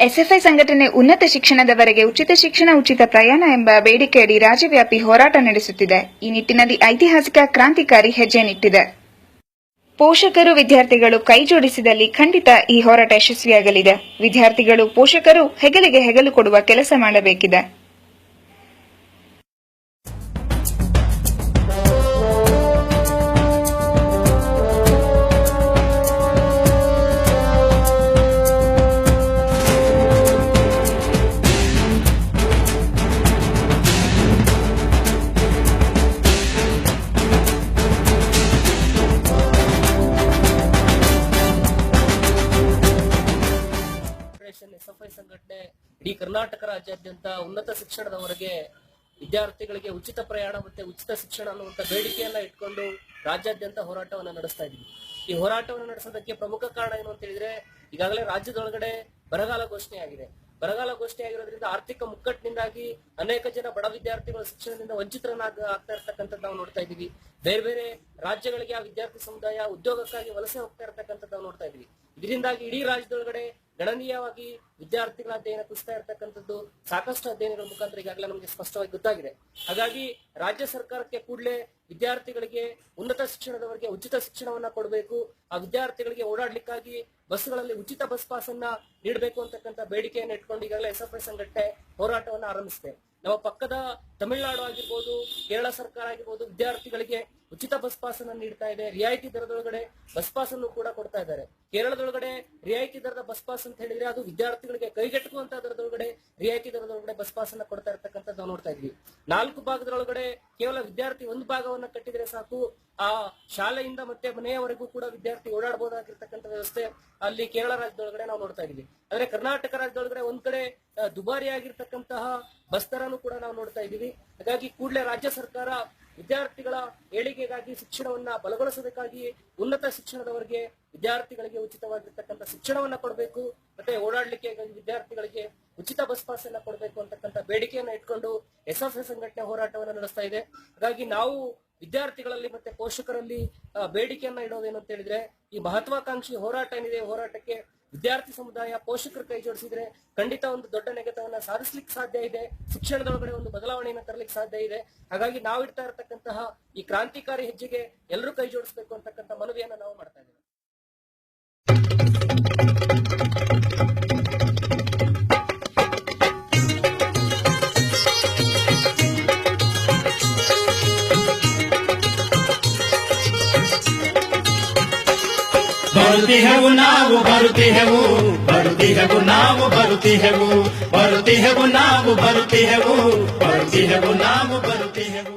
SFI ಸಂಘಟನೆ ಉನ್ನತ ಶಿಕ್ಷಣದವರೆಗೆ ಉಚಿತ ಶಿಕ್ಷಣ, ಉಚಿತ ಪ್ರಯಾಣ ಎಂಬ ಬೇಡಿಕೆಯಡಿ ರಾಜ್ಯವ್ಯಾಪಿ ಹೋರಾಟ ನಡೆಸುತ್ತಿದೆ. ಈ ನಿಟ್ಟಿನಲ್ಲಿ ಐತಿಹಾಸಿಕ ಕ್ರಾಂತಿಕಾರಿ ಹೆಜ್ಜೆ ನಿಟ್ಟಿದೆ. ಪೋಷಕರು, ವಿದ್ಯಾರ್ಥಿಗಳು ಕೈಜೋಡಿಸಿದಲ್ಲಿ ಖಂಡಿತ ಈ ಹೋರಾಟ ಯಶಸ್ವಿಯಾಗಲಿದೆ. ವಿದ್ಯಾರ್ಥಿಗಳು, ಪೋಷಕರು ಹೆಗಲಿಗೆ ಹೆಗಲು ಕೊಡುವ ಕೆಲಸ ಮಾಡಬೇಕಿದೆ. ಎಸ್ಎಫ್ಐ ಸಂಘಟನೆ ಇಡೀ ಕರ್ನಾಟಕ ರಾಜ್ಯಾದ್ಯಂತ ಉನ್ನತ ಶಿಕ್ಷಣದವರೆಗೆ ವಿದ್ಯಾರ್ಥಿಗಳಿಗೆ ಉಚಿತ ಪ್ರಯಾಣ ಮತ್ತೆ ಉಚಿತ ಶಿಕ್ಷಣ ಅನ್ನುವಂತ ಬೇಡಿಕೆಯನ್ನ ಇಟ್ಕೊಂಡು ರಾಜ್ಯಾದ್ಯಂತ ಹೋರಾಟವನ್ನ ನಡೆಸ್ತಾ ಇದ್ದೀವಿ. ಈ ಹೋರಾಟವನ್ನು ನಡೆಸೋದಕ್ಕೆ ಪ್ರಮುಖ ಕಾರಣ ಏನು ಅಂತ ಹೇಳಿದ್ರೆ ಈಗಾಗಲೇ ರಾಜ್ಯದೊಳಗಡೆ ಬರಗಾಲ ಘೋಷಣೆ ಆಗಿದೆ. ಬರಗಾಲ ಘೋಷಣೆ ಆಗಿರೋದ್ರಿಂದ ಆರ್ಥಿಕ ಮುಕ್ಕಟ್ಟಿನಿಂದಾಗಿ ಅನೇಕ ಜನ ಬಡ ವಿದ್ಯಾರ್ಥಿಗಳು ಶಿಕ್ಷಣದಿಂದ ವಂಚಿತರನ್ನಾಗ ಆಗ್ತಾ ಇರ್ತಕ್ಕಂಥದ್ದು ನಾವು ನೋಡ್ತಾ ಇದ್ದೀವಿ. ಬೇರೆ ಬೇರೆ ರಾಜ್ಯಗಳಿಗೆ ಆ ವಿದ್ಯಾರ್ಥಿ ಸಮುದಾಯ ಉದ್ಯೋಗಕ್ಕಾಗಿ ವಲಸೆ ಹೋಗ್ತಾ ಇರ್ತಕ್ಕಂಥದ್ದು ನಾವು ನೋಡ್ತಾ ಇದ್ದೀವಿ. ಇದರಿಂದಾಗಿ ಇಡೀ ರಾಜ್ಯದೊಳಗಡೆ ಗಣನೀಯವಾಗಿ ವಿದ್ಯಾರ್ಥಿಗಳ ಅಧ್ಯಯನ ಕುಸಿತಾ ಇರತಕ್ಕಂಥದ್ದು ಸಾಕಷ್ಟು ಅಧ್ಯಯನಗಳ ಮುಖಾಂತರ ಈಗಾಗಲೇ ನಮಗೆ ಸ್ಪಷ್ಟವಾಗಿ ಗೊತ್ತಾಗಿದೆ. ಹಾಗಾಗಿ ರಾಜ್ಯ ಸರ್ಕಾರಕ್ಕೆ ಕೂಡಲೇ ವಿದ್ಯಾರ್ಥಿಗಳಿಗೆ ಉನ್ನತ ಶಿಕ್ಷಣದವರೆಗೆ ಉಚಿತ ಶಿಕ್ಷಣವನ್ನ ಕೊಡಬೇಕು. ಆ ವಿದ್ಯಾರ್ಥಿಗಳಿಗೆ ಓಡಾಡ್ಲಿಕ್ಕಾಗಿ ಬಸ್ಗಳಲ್ಲಿ ಉಚಿತ ಬಸ್ ಪಾಸ್ ಅನ್ನ ನೀಡಬೇಕು ಅಂತಕ್ಕಂಥ ಬೇಡಿಕೆಯನ್ನು ಇಟ್ಕೊಂಡು ಈಗಾಗಲೇ ಎಸ್ ಎಫ್ ಐ ಸಂಘಟನೆ ಹೋರಾಟವನ್ನ ಆರಂಭಿಸಿದೆ. ನಮ್ಮ ಪಕ್ಕದ ತಮಿಳುನಾಡು ಆಗಿರ್ಬೋದು, ಕೇರಳ ಸರ್ಕಾರ ಆಗಿರ್ಬೋದು, ವಿದ್ಯಾರ್ಥಿಗಳಿಗೆ ಉಚಿತ ಬಸ್ ಪಾಸ್ ಅನ್ನು ನೀಡ್ತಾ ಇದೆ. ರಿಯಾಯಿತಿ ದರದೊಳಗಡೆ ಬಸ್ ಪಾಸ್ ಅನ್ನು ಕೂಡ ಕೊಡ್ತಾ ಇದ್ದಾರೆ. ಕೇರಳದೊಳಗಡೆ ರಿಯಾಯಿತಿ ದರದ ಬಸ್ ಪಾಸ್ ಅಂತ ಹೇಳಿದ್ರೆ ಅದು ವಿದ್ಯಾರ್ಥಿಗಳಿಗೆ ಕೈಗೆಟುಕುವಂತ ದರದೊಳಗಡೆ ರಿಯಾಯಿತಿ ದರದೊಳಗಡೆ ಬಸ್ ಪಾಸ್ ಅನ್ನ ಕೊಡ್ತಾ ಇರ್ತಕ್ಕಂಥದ್ದು ನಾವು ನೋಡ್ತಾ ಇದ್ವಿ. ನಾಲ್ಕು ಭಾಗದೊಳಗಡೆ ಕೇವಲ ವಿದ್ಯಾರ್ಥಿ ಒಂದು ಭಾಗವನ್ನ ಕಟ್ಟಿದ್ರೆ ಸಾಕು. ಆ ಶಾಲೆಯಿಂದ ಮತ್ತೆ ಮನೆಯವರೆಗೂ ಕೂಡ ವಿದ್ಯಾರ್ಥಿ ಓಡಾಡಬಹುದಾಗಿರ್ತಕ್ಕಂಥ ವ್ಯವಸ್ಥೆ ಅಲ್ಲಿ ಕೇರಳ ರಾಜ್ಯದೊಳಗಡೆ ನಾವು ನೋಡ್ತಾ ಇದೀವಿ. ಆದ್ರೆ ಕರ್ನಾಟಕ ರಾಜ್ಯದೊಳಗಡೆ ಒಂದ್ ಕಡೆ ಆ, ದುಬಾರಿ ಆಗಿರ್ತಕ್ಕಂತಹ ಬಸ್ ಕೂಡ ನಾವು ನೋಡ್ತಾ ಇದೀವಿ ಹಾಗಾಗಿ ಕೂಡಲೇ ರಾಜ್ಯ ಸರ್ಕಾರ ವಿದ್ಯಾರ್ಥಿಗಳ ಏಳಿಗೆಗಾಗಿ ಶಿಕ್ಷಣವನ್ನ ಬಲಗೊಳಿಸೋದಕ್ಕಾಗಿ ಉನ್ನತ ಶಿಕ್ಷಣದವರಿಗೆ ವಿದ್ಯಾರ್ಥಿಗಳಿಗೆ ಉಚಿತವಾಗಿರ್ತಕ್ಕಂಥ ಶಿಕ್ಷಣವನ್ನ ಕೊಡಬೇಕು, ಮತ್ತೆ ಓಡಾಡಲಿಕ್ಕೆ ವಿದ್ಯಾರ್ಥಿಗಳಿಗೆ ಉಚಿತ ಬಸ್ ಪಾಸ್ ಅನ್ನ ಕೊಡಬೇಕು ಅಂತಕ್ಕಂಥ ಬೇಡಿಕೆಯನ್ನು ಇಟ್ಕೊಂಡು ಎಸ್ ಎಫ್ ಸಂಘಟನೆ ಹೋರಾಟವನ್ನು ನಡೆಸ್ತಾ ಇದೆ. ಹಾಗಾಗಿ ನಾವು ವಿದ್ಯಾರ್ಥಿಗಳಲ್ಲಿ ಮತ್ತೆ ಪೋಷಕರಲ್ಲಿ ಬೇಡಿಕೆಯನ್ನ ಇಡೋದೇನು ಅಂತ ಹೇಳಿದ್ರೆ ಈ ಮಹತ್ವಾಕಾಂಕ್ಷಿ ಹೋರಾಟ ಏನಿದೆ, ಹೋರಾಟಕ್ಕೆ ವಿದ್ಯಾರ್ಥಿ ಸಮುದಾಯ, ಪೋಷಕರು ಕೈ ಜೋಡಿಸಿದ್ರೆ ಖಂಡಿತ ಒಂದು ದೊಡ್ಡ ನೆಗೆತವನ್ನ ಸಾಧಿಸ್ಲಿಕ್ಕೆ ಸಾಧ್ಯ ಇದೆ. ಶಿಕ್ಷಣದೊಳಗಡೆ ಒಂದು ಬದಲಾವಣೆಯನ್ನು ತರಲಿಕ್ಕೆ ಸಾಧ್ಯ ಇದೆ. ಹಾಗಾಗಿ ನಾವು ಇಡ್ತಾ ಇರತಕ್ಕಂತಹ ಈ ಕ್ರಾಂತಿಕಾರಿ ಹೆಜ್ಜೆಗೆ ಎಲ್ಲರೂ ಕೈ ಜೋಡಿಸಬೇಕು ಅಂತಕ್ಕಂಥ ಮನವಿಯನ್ನು ನಾವು ಮಾಡ್ತಾ ಇದ್ದೇವೆ. बढ़ती है वो नाव बढ़ती है वो बढ़ती है वो नाव बढ़ती है वो बढ़ती है वो नाव बढ़ती है वो बढ़ती है वो नाव बढ़ती है वो।